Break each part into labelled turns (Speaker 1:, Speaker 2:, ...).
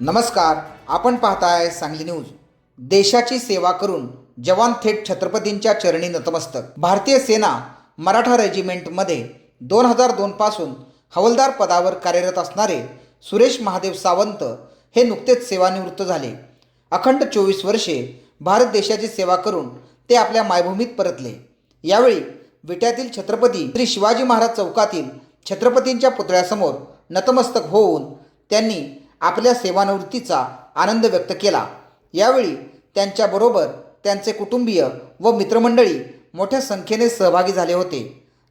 Speaker 1: नमस्कार आपण पाहताय सांगली न्यूज. देशाची सेवा करून जवान थेट छत्रपतींच्या चरणी नतमस्तक. भारतीय सेना मराठा रेजिमेंटमध्ये दोन हजार दोनपासून हवलदार पदावर कार्यरत असणारे सुरेश महादेव सावंत हे नुकतेच सेवानिवृत्त झाले. अखंड चोवीस वर्षे भारत देशाची सेवा करून ते आपल्या मायभूमीत परतले. यावेळी विट्यातील छत्रपती श्री शिवाजी महाराज चौकातील छत्रपतींच्या पुतळ्यासमोर नतमस्तक होऊन त्यांनी आपल्या सेवानिवृत्तीचा आनंद व्यक्त केला. यावेळी त्यांच्याबरोबर त्यांचे कुटुंबीय व मित्रमंडळी मोठ्या संख्येने सहभागी झाले होते.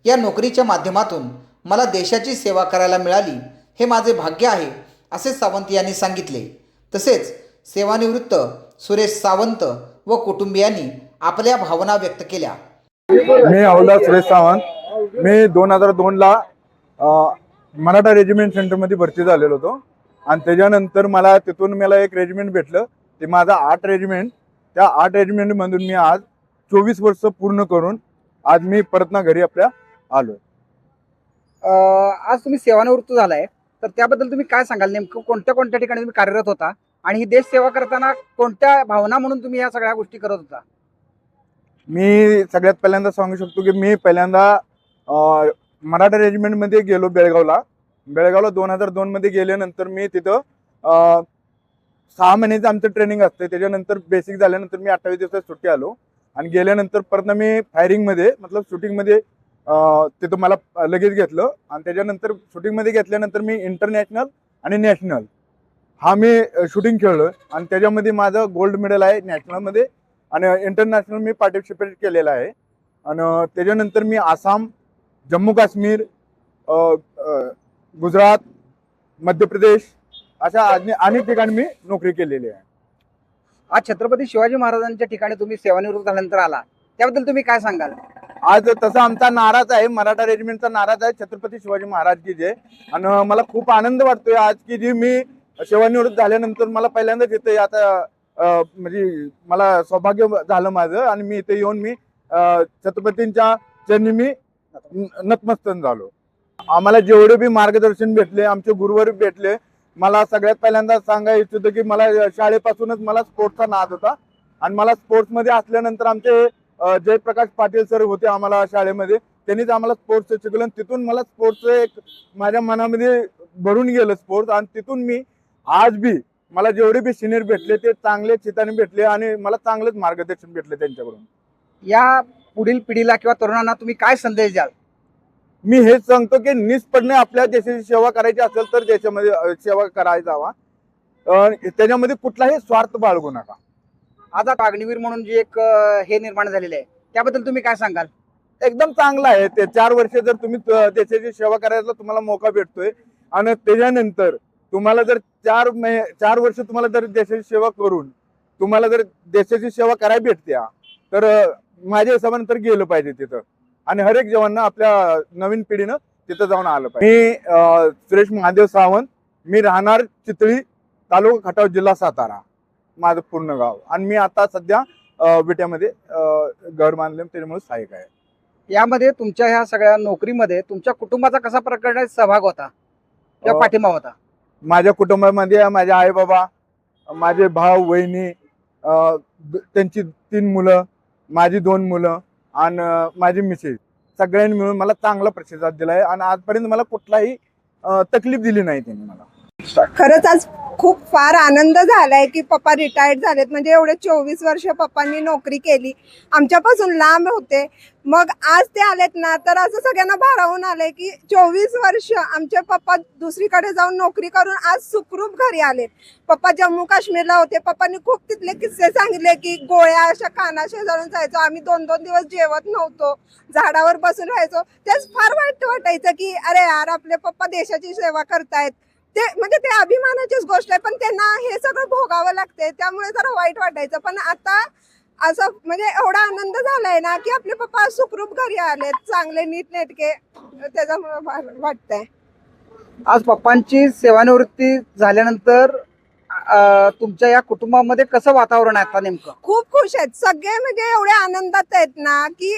Speaker 1: या नोकरीच्या माध्यमातून मला देशाची सेवा करायला मिळाली हे माझे भाग्य आहे असे सावंत यांनी सांगितले. तसेच सेवानिवृत्त सुरेश सावंत व कुटुंबियांनी आपल्या भावना व्यक्त केल्या.
Speaker 2: मी हवलदार सुरेश सावंत. मी दोन हजार दोनला मराठा रेजिमेंट सेंटरमध्ये भरती झालेलो होतो. आणि त्याच्यानंतर मला तिथून मला एक रेजिमेंट भेटलं. ते माझं आठ रेजिमेंट त्या आठ रेजिमेंटमधून मी आज चोवीस वर्ष पूर्ण करून आज मी परत ना घरी आपल्या आलो
Speaker 3: आज तुम्ही सेवानिवृत्त झालाय. तर त्याबद्दल तुम्ही काय सांगाल? नेमकं कोणत्या कोणत्या ठिकाणी तुम्ही कार्यरत होता? आणि ही देश सेवा करताना कोणत्या भावना म्हणून तुम्ही या सगळ्या गोष्टी करत होता?
Speaker 2: मी सगळ्यात पहिल्यांदा सांगू शकतो की मी पहिल्यांदा मराठा रेजिमेंटमध्ये गेलो बेळगावला. बेळगावला दोन हजार दोनमध्ये गेल्यानंतर मी तिथं सहा महिन्याचं आमचं ट्रेनिंग असतं. त्याच्यानंतर बेसिक झाल्यानंतर मी अठ्ठावीस दिवसात सुट्टी आलो. आणि गेल्यानंतर परत ना मी फायरिंगमध्ये मतलब शूटिंगमध्ये तिथं मला लगेच घेतलं. आणि त्याच्यानंतर शूटिंगमध्ये घेतल्यानंतर मी इंटरनॅशनल आणि नॅशनल हा मी शूटिंग खेळलो आणि त्याच्यामध्ये माझं गोल्ड मेडल आहे नॅशनलमध्ये आणि इंटरनॅशनल मी पार्टिसिपेट केलेलं आहे. आणि त्याच्यानंतर मी आसाम जम्मू काश्मीर गुजरात मध्य प्रदेश अशा अने- अनेक ठिकाणी मी नोकरी केलेली आहे.
Speaker 3: आज छत्रपती शिवाजी महाराजांच्या ठिकाणी तुम्ही सेवानिवृत्त झाल्यानंतर आला. त्याबद्दल तुम्ही काय सांगाल?
Speaker 2: आज तसा आमचा नाराज आहे मराठा रेजिमेंटचा नाराज आहे छत्रपती शिवाजी महाराज की जय आणि मला खूप आनंद वाटतोय आज की जी मी सेवानिवृत्त झाल्यानंतर मला पहिल्यांदाच इथे आता म्हणजे मला सौभाग्य झालं माझं आणि मी इथे येऊन मी छत्रपतींच्या चरणी मी न- नतमस्तक झालो. आम्हाला जेवढे बी मार्गदर्शन भेटले आमचे गुरुवर भेटले मला सगळ्यात पहिल्यांदा सांगायचं इच्छितो की मला शाळेपासूनच मला स्पोर्ट्सचा नाद होता. आणि मला स्पोर्ट्समध्ये असल्यानंतर आमचे जयप्रकाश पाटील सर होते आम्हाला शाळेमध्ये. त्यांनीच आम्हाला स्पोर्ट्स शिकवलं आणि तिथून मला स्पोर्ट्सचं एक माझ्या मनामध्ये भरून गेलं स्पोर्ट्स आणि तिथून मी आज बी मला जेवढे बी सिनियर भेटले ते चांगले चिताने भेटले आणि मला चांगलंच मार्गदर्शन भेटले त्यांच्याकडून.
Speaker 3: या पुढील पिढीला किंवा तरुणांना तुम्ही काय संदेश द्याल?
Speaker 2: मी हेच सांगतो की निष्पणे आपल्या देशाची सेवा करायची असेल तर देशामध्ये सेवा करायला जावा अ, त्याच्यामध्ये कुठलाही स्वार्थ बाळगू नका.
Speaker 3: आता अग्निवीर म्हणून जे एक हे निर्माण झालेले आहे त्याबद्दल तुम्ही काय सांगाल?
Speaker 2: एकदम चांगला आहे ते. चार वर्ष जर तुम्ही देशाची सेवा करायचा तुम्हाला मौका भेटतोय आणि त्याच्यानंतर तुम्हाला जर चार महि चार वर्ष तुम्हाला जर देशाची सेवा करून तुम्हाला जर देशाची सेवा करायला भेटत्या तर माझ्या हिशोबाने तर गेलं पाहिजे तिथं. आणि हर एक जवांना आपल्या नवीन पिढीनं तिथं जाऊन आलं पाहिजे. मी अं, सुरेश महादेव सावंत मी राहणार चितळी तालुका खटाव जिल्हा सातारा माझं पूर्ण गाव. आणि मी आता सध्या विट्यामध्ये अं, घर बांधले त्याच्यामुळे सहाय्यक आहे.
Speaker 3: यामध्ये तुमच्या ह्या सगळ्या नोकरीमध्ये तुमच्या कुटुंबाचा कसा प्रकारे सहभाग होता? किंवा पाठिंबा होता?
Speaker 2: माझ्या कुटुंबामध्ये माझे आई बाबा माझे भाऊ वहिनी त्यांची तीन मुलं माझी दोन मुलं आणि माझी मिसेस. सगळ्यांनी मिळून मला चांगला प्रतिसाद दिला आहे आणि आजपर्यंत मला कुठलाही तकलीफ दिली नाही त्यांनी मला.
Speaker 4: खरंच आज खूप फार आनंद झालाय की पप्पा रिटायर्ड झालेत. म्हणजे एवढे चोवीस वर्ष पप्पांनी नोकरी केली. आमच्यापासून लांब होते. मग आज ते आलेत ना तर असं सगळ्यांना भारावून आलंय की चोवीस वर्ष आमचे पप्पा दुसरीकडे जाऊन नोकरी करून आज सुखरूप घरी आलेत. पप्पा जम्मू काश्मीरला होते. पप्पांनी खूप तिथले किस्से सांगितले की गोळ्या अशा काना शेजारून जायचो. आम्ही दोन दोन दिवस जेवत नव्हतो. झाडावर बसून राहायचो. तेच फार वाईट वाटायचं की अरे यार आपले पप्पा देशाची सेवा करतायत. ते म्हणजे ते अभिमानाचीच गोष्ट आहे पण त्यांना हे सगळं भोगावं लागतंय त्यामुळे जरा वाईट वाटायचं. पण आता असं म्हणजे एवढा आनंद झालाय ना की आपले पप्पा सुखरूप घरी आले चांगले नीट नेटके त्याच्यामुळे वाटतंय.
Speaker 3: आज पप्पांची सेवानिवृत्ती झाल्यानंतर तुमच्या या कुटुंबामध्ये कसं वातावरण आहे आता नेमकं?
Speaker 4: खूप खुश आहेत. सगळे म्हणजे एवढे आनंदात आहेत ना की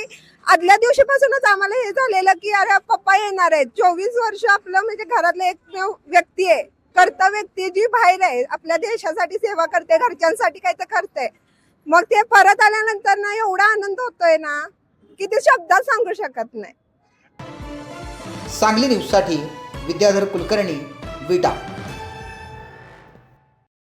Speaker 4: आदल्या दिवशीपासूनच आम्हाला हे झालेलं की अरे पप्पा येणार आहेत. चोवीस वर्ष आपलं म्हणजे घरातलं एकमेव व्यक्ती आहे. करता व्यक्ती जी बाहेर आहे आपल्या देशासाठी सेवा करते घरच्यांसाठी काही तर करते. मग ते परत आल्यानंतर ना एवढा आनंद होतोय ना की ते शब्दात सांगू शकत नाही.
Speaker 1: सांगली न्यूजसाठी विद्याधर कुलकर्णी विटा.